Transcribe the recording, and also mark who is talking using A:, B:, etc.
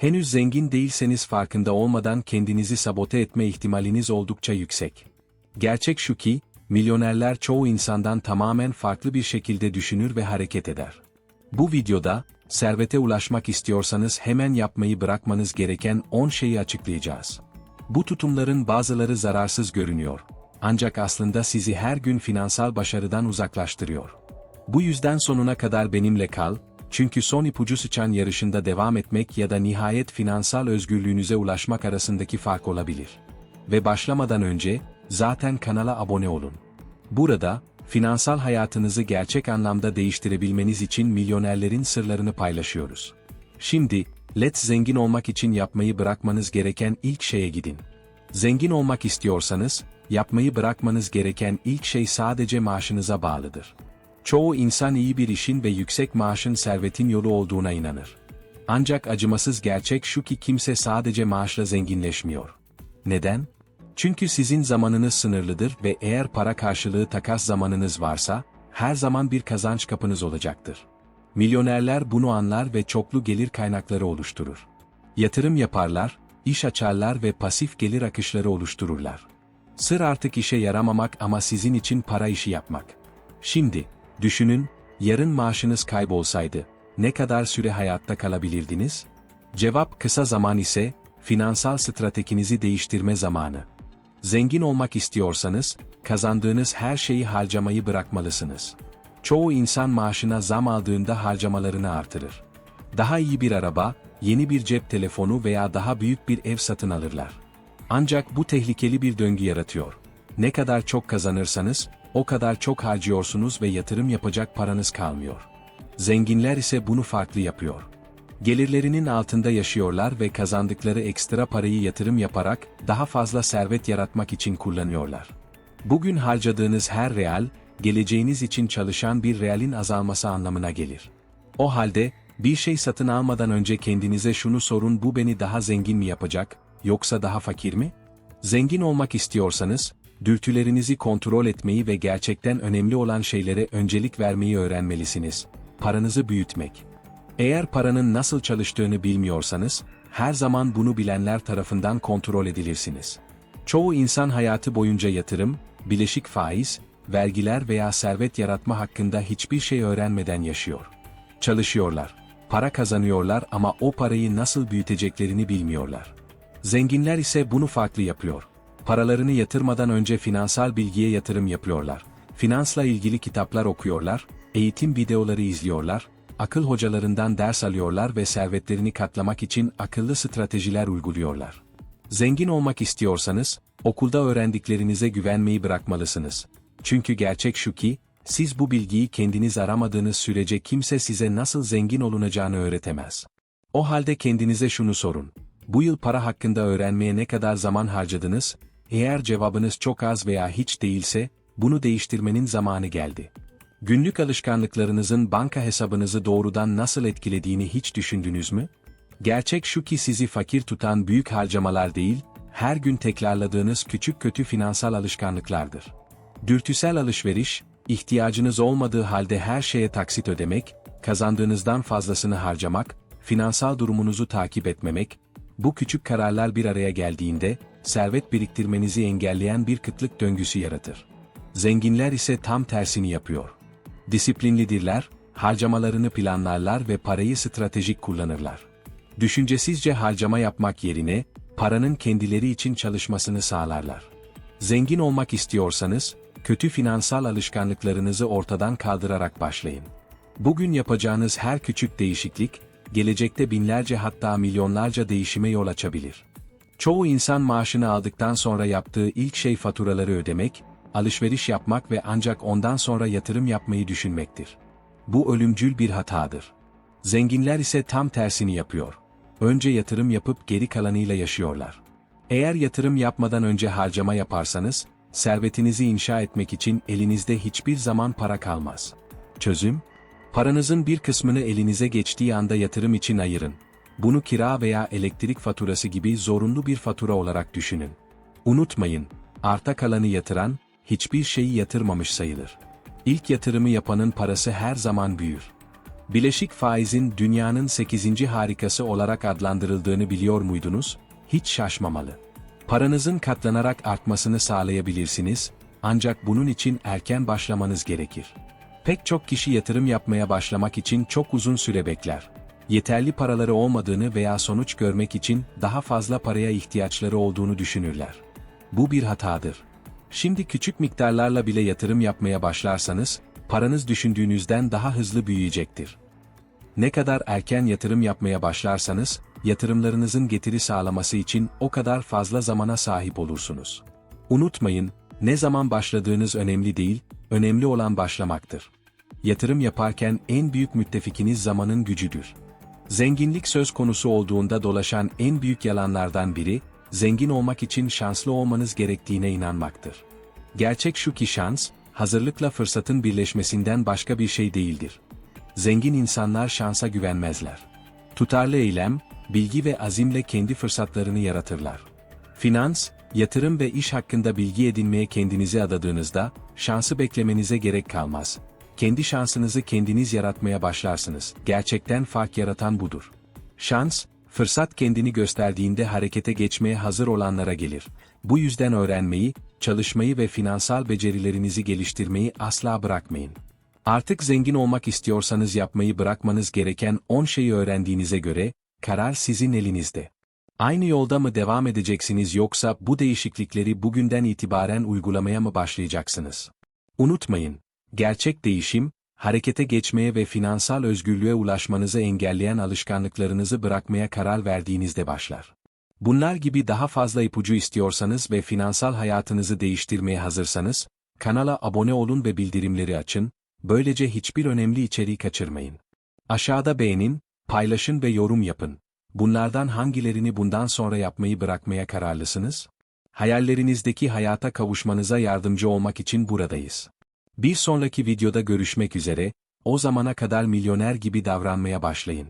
A: Henüz zengin değilseniz farkında olmadan kendinizi sabote etme ihtimaliniz oldukça yüksek. Gerçek şu ki, milyonerler çoğu insandan tamamen farklı bir şekilde düşünür ve hareket eder. Bu videoda, servete ulaşmak istiyorsanız hemen yapmayı bırakmanız gereken 10 şeyi açıklayacağız. Bu tutumların bazıları zararsız görünüyor. Ancak aslında sizi her gün finansal başarıdan uzaklaştırıyor. Bu yüzden sonuna kadar benimle kal, çünkü son ipucu sıçan yarışında devam etmek ya da nihayet finansal özgürlüğünüze ulaşmak arasındaki fark olabilir. Ve başlamadan önce, zaten kanala abone olun. Burada, finansal hayatınızı gerçek anlamda değiştirebilmeniz için milyonerlerin sırlarını paylaşıyoruz. Şimdi, Let's zengin olmak için yapmayı bırakmanız gereken ilk şeye gidin. Zengin olmak istiyorsanız, yapmayı bırakmanız gereken ilk şey sadece maaşınıza bağlıdır. Çoğu insan iyi bir işin ve yüksek maaşın servetin yolu olduğuna inanır. Ancak acımasız gerçek şu ki kimse sadece maaşla zenginleşmiyor. Neden? Çünkü sizin zamanınız sınırlıdır ve eğer para karşılığı takas zamanınız varsa, her zaman bir kazanç kapınız olacaktır. Milyonerler bunu anlar ve çoklu gelir kaynakları oluşturur. Yatırım yaparlar, iş açarlar ve pasif gelir akışları oluştururlar. Sır artık işe yaramamak ama sizin için para işi yapmak. Şimdi, düşünün, yarın maaşınız kaybolsaydı, ne kadar süre hayatta kalabilirdiniz? Cevap kısa zaman ise, finansal stratejinizi değiştirme zamanı. Zengin olmak istiyorsanız, kazandığınız her şeyi harcamayı bırakmalısınız. Çoğu insan maaşına zam aldığında harcamalarını artırır. Daha iyi bir araba, yeni bir cep telefonu veya daha büyük bir ev satın alırlar. Ancak bu tehlikeli bir döngü yaratıyor. Ne kadar çok kazanırsanız, o kadar çok harcıyorsunuz ve yatırım yapacak paranız kalmıyor. Zenginler ise bunu farklı yapıyor. Gelirlerinin altında yaşıyorlar ve kazandıkları ekstra parayı yatırım yaparak daha fazla servet yaratmak için kullanıyorlar. Bugün harcadığınız her real, geleceğiniz için çalışan bir realin azalması anlamına gelir. O halde, bir şey satın almadan önce kendinize şunu sorun bu beni daha zengin mi yapacak, yoksa daha fakir mi? Zengin olmak istiyorsanız, dürtülerinizi kontrol etmeyi ve gerçekten önemli olan şeylere öncelik vermeyi öğrenmelisiniz. Paranızı büyütmek. Eğer paranın nasıl çalıştığını bilmiyorsanız, her zaman bunu bilenler tarafından kontrol edilirsiniz. Çoğu insan hayatı boyunca yatırım, bileşik faiz, vergiler veya servet yaratma hakkında hiçbir şey öğrenmeden yaşıyor. Çalışıyorlar, para kazanıyorlar ama o parayı nasıl büyüteceklerini bilmiyorlar. Zenginler ise bunu farklı yapıyor. Paralarını yatırmadan önce finansal bilgiye yatırım yapıyorlar. Finansla ilgili kitaplar okuyorlar, eğitim videoları izliyorlar, akıl hocalarından ders alıyorlar ve servetlerini katlamak için akıllı stratejiler uyguluyorlar. Zengin olmak istiyorsanız, okulda öğrendiklerinize güvenmeyi bırakmalısınız. Çünkü gerçek şu ki, siz bu bilgiyi kendiniz aramadığınız sürece kimse size nasıl zengin olunacağını öğretemez. O halde kendinize şunu sorun. Bu yıl para hakkında öğrenmeye ne kadar zaman harcadınız? Eğer cevabınız çok az veya hiç değilse, bunu değiştirmenin zamanı geldi. Günlük alışkanlıklarınızın banka hesabınızı doğrudan nasıl etkilediğini hiç düşündünüz mü? Gerçek şu ki sizi fakir tutan büyük harcamalar değil, her gün tekrarladığınız küçük kötü finansal alışkanlıklardır. Dürtüsel alışveriş, ihtiyacınız olmadığı halde her şeye taksit ödemek, kazandığınızdan fazlasını harcamak, finansal durumunuzu takip etmemek, bu küçük kararlar bir araya geldiğinde, servet biriktirmenizi engelleyen bir kıtlık döngüsü yaratır. Zenginler ise tam tersini yapıyor. Disiplinlidirler, harcamalarını planlarlar ve parayı stratejik kullanırlar. Düşüncesizce harcama yapmak yerine, paranın kendileri için çalışmasını sağlarlar. Zengin olmak istiyorsanız, kötü finansal alışkanlıklarınızı ortadan kaldırarak başlayın. Bugün yapacağınız her küçük değişiklik, gelecekte binlerce hatta milyonlarca değişime yol açabilir. Çoğu insan maaşını aldıktan sonra yaptığı ilk şey faturaları ödemek, alışveriş yapmak ve ancak ondan sonra yatırım yapmayı düşünmektir. Bu ölümcül bir hatadır. Zenginler ise tam tersini yapıyor. Önce yatırım yapıp geri kalanıyla yaşıyorlar. Eğer yatırım yapmadan önce harcama yaparsanız, servetinizi inşa etmek için elinizde hiçbir zaman para kalmaz. Çözüm? Paranızın bir kısmını elinize geçtiği anda yatırım için ayırın. Bunu kira veya elektrik faturası gibi zorunlu bir fatura olarak düşünün. Unutmayın, arta kalanı yatıran, hiçbir şeyi yatırmamış sayılır. İlk yatırımı yapanın parası her zaman büyür. Bileşik faizin dünyanın 8. harikası olarak adlandırıldığını biliyor muydunuz? Hiç şaşmamalı. Paranızın katlanarak artmasını sağlayabilirsiniz, ancak bunun için erken başlamanız gerekir. Pek çok kişi yatırım yapmaya başlamak için çok uzun süre bekler. Yeterli paraları olmadığını veya sonuç görmek için daha fazla paraya ihtiyaçları olduğunu düşünürler. Bu bir hatadır. Şimdi küçük miktarlarla bile yatırım yapmaya başlarsanız, paranız düşündüğünüzden daha hızlı büyüyecektir. Ne kadar erken yatırım yapmaya başlarsanız, yatırımlarınızın getiri sağlaması için o kadar fazla zamana sahip olursunuz. Unutmayın, ne zaman başladığınız önemli değil, önemli olan başlamaktır. Yatırım yaparken en büyük müttefikiniz zamanın gücüdür. Zenginlik söz konusu olduğunda dolaşan en büyük yalanlardan biri, zengin olmak için şanslı olmanız gerektiğine inanmaktır. Gerçek şu ki şans, hazırlıkla fırsatın birleşmesinden başka bir şey değildir. Zengin insanlar şansa güvenmezler. Tutarlı eylem, bilgi ve azimle kendi fırsatlarını yaratırlar. Finans, yatırım ve iş hakkında bilgi edinmeye kendinizi adadığınızda, şansı beklemenize gerek kalmaz. Kendi şansınızı kendiniz yaratmaya başlarsınız. Gerçekten fark yaratan budur. Şans, fırsat kendini gösterdiğinde harekete geçmeye hazır olanlara gelir. Bu yüzden öğrenmeyi, çalışmayı ve finansal becerilerinizi geliştirmeyi asla bırakmayın. Artık zengin olmak istiyorsanız yapmayı bırakmanız gereken 10 şeyi öğrendiğinize göre, karar sizin elinizde. Aynı yolda mı devam edeceksiniz yoksa bu değişiklikleri bugünden itibaren uygulamaya mı başlayacaksınız? Unutmayın, gerçek değişim, harekete geçmeye ve finansal özgürlüğe ulaşmanızı engelleyen alışkanlıklarınızı bırakmaya karar verdiğinizde başlar. Bunlar gibi daha fazla ipucu istiyorsanız ve finansal hayatınızı değiştirmeye hazırsanız, kanala abone olun ve bildirimleri açın, böylece hiçbir önemli içeriği kaçırmayın. Aşağıda beğenin, paylaşın ve yorum yapın. Bunlardan hangilerini bundan sonra yapmayı bırakmaya kararlısınız? Hayallerinizdeki hayata kavuşmanıza yardımcı olmak için buradayız. Bir sonraki videoda görüşmek üzere, o zamana kadar milyoner gibi davranmaya başlayın.